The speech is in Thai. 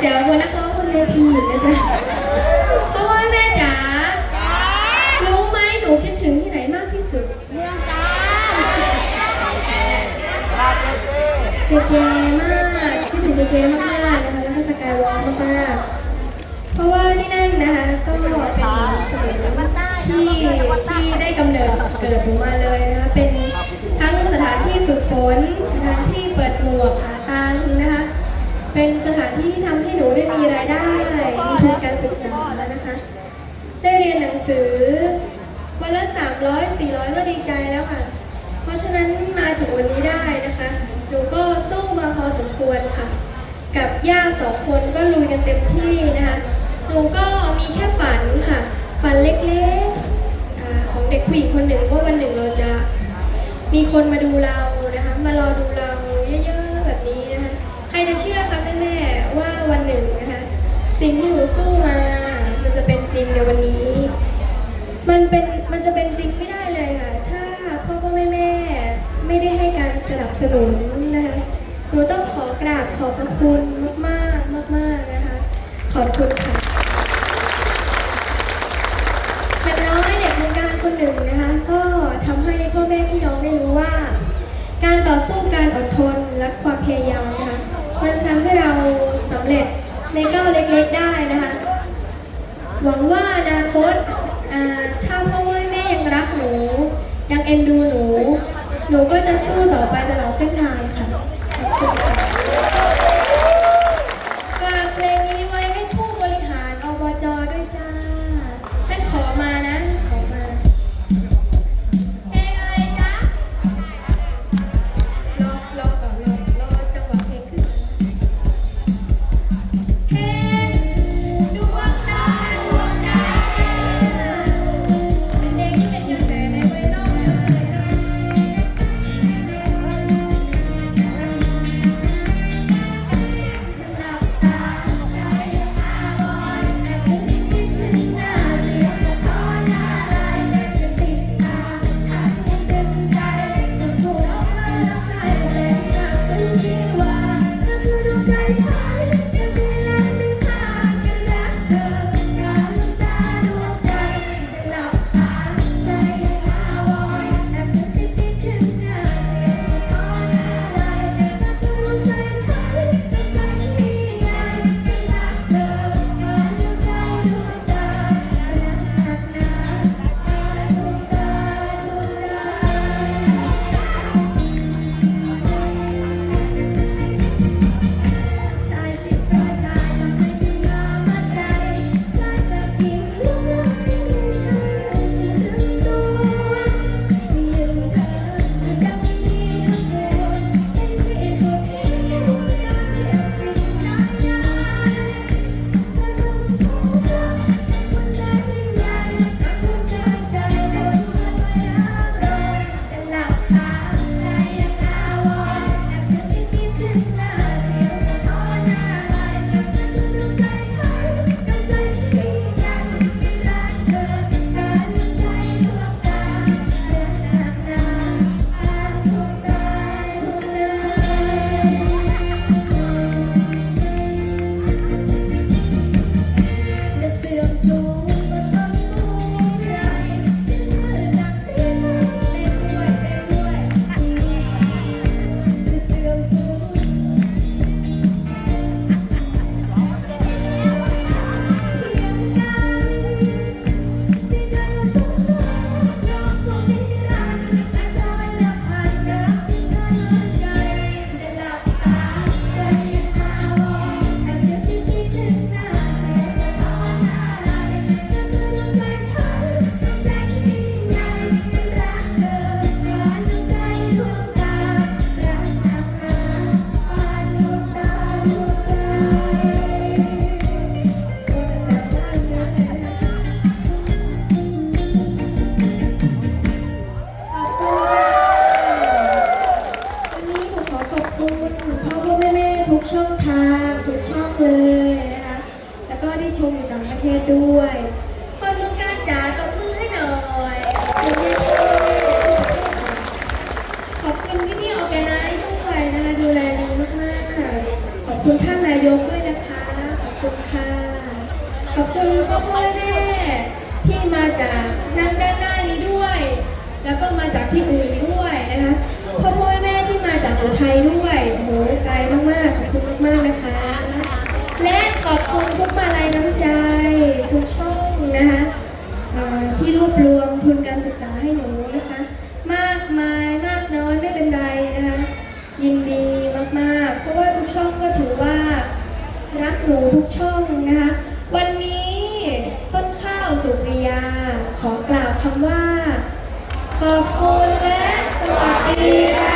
เจอคนนักร้องบนเวทีนะจ๊ะพ่อพ่อแม่จ๋ารู้ไหมหนูคิดถึงที่ไหนมากที่สุดเมืองจ้าเจเจมากคิดถึงเจเจมากๆนะคะแล้วก็สกายวอล์กมากๆเพราะว่าที่นั่นนะคะก็เป็นสมัยที่ที่ได้กำเนิดเกิดหนูมาเลยนะคะเป็นทั้งสถานที่ฝึกฝนสถานที่เปิดหมวกหาตังนะคะ เป็นสถานที่ที่ทำให้หนูได้มีรายได้ มีทุนการศึกษานะคะ ได้เรียนหนังสือ วันละ 300 400 ก็ดีใจแล้วค่ะ เพราะฉะนั้นมาถึงวันนี้ได้นะคะ หนูก็สู้มาพอสมควรค่ะ กับย่าสองคนก็ลุยกันเต็มที่นะคะ หนูก็มีแค่ฝันค่ะ ฝันเล็กๆ ของเด็กผู้หญิงคนหนึ่งว่าวันหนึ่งเราจะมีคนมาดูเรานะคะ มารอดูเราเยอะๆแบบนี้นะคะ ใครจะเชื่อคะแม่ๆว่าวันหนึ่งนะคะ สู้มา มันจะเป็นจริงในวันนี้ มันเป็นมันจะเป็นจริงไม่ได้เลยค่ะ ถ้าพ่อพ่อแม่แม่ไม่ได้ให้การสนับสนุนนะคะหนูต้องขอกราบขอบพระคุณมากๆมาก ๆนะคะ ขอบคุณค่ะแบบน้อยเด็กวงการคนหนึ่งนะคะ ก็ทำให้พ่อแม่พี่น้องได้รู้ว่า การต่อสู้การอดทนและความพยายามนะคะมันทำให้เราสำเร็จ ในก้าเล็กๆได้นะคะ หวังว่าอนาคตถ้าพ่อแม่ยังรักหนู ยังเอ็นดูหนู หนูก็จะสู้ต่อไปตลอดเส้นทางค่ะ แล้วก็มาจากที่อื่นด้วยนะคะพ่อพ่อแม่ที่มาจากอุทัยด้วยโหไกลมากๆขอบคุณมากๆนะคะ และขอบคุณทุกมาลัยน้ำใจ ทุกช่องนะคะที่รวบรวมทุนการศึกษาให้หนูนะคะ มากมายมากน้อยไม่เป็นไรนะคะยินดีมากๆ เพราะว่าทุกช่องก็ถือว่ารักหนูทุกช่องนะคะ วันนี้ต้นข้าวสุริยาขอกล่าวคำว่า ขอบคุณและสวัสดีค่ะ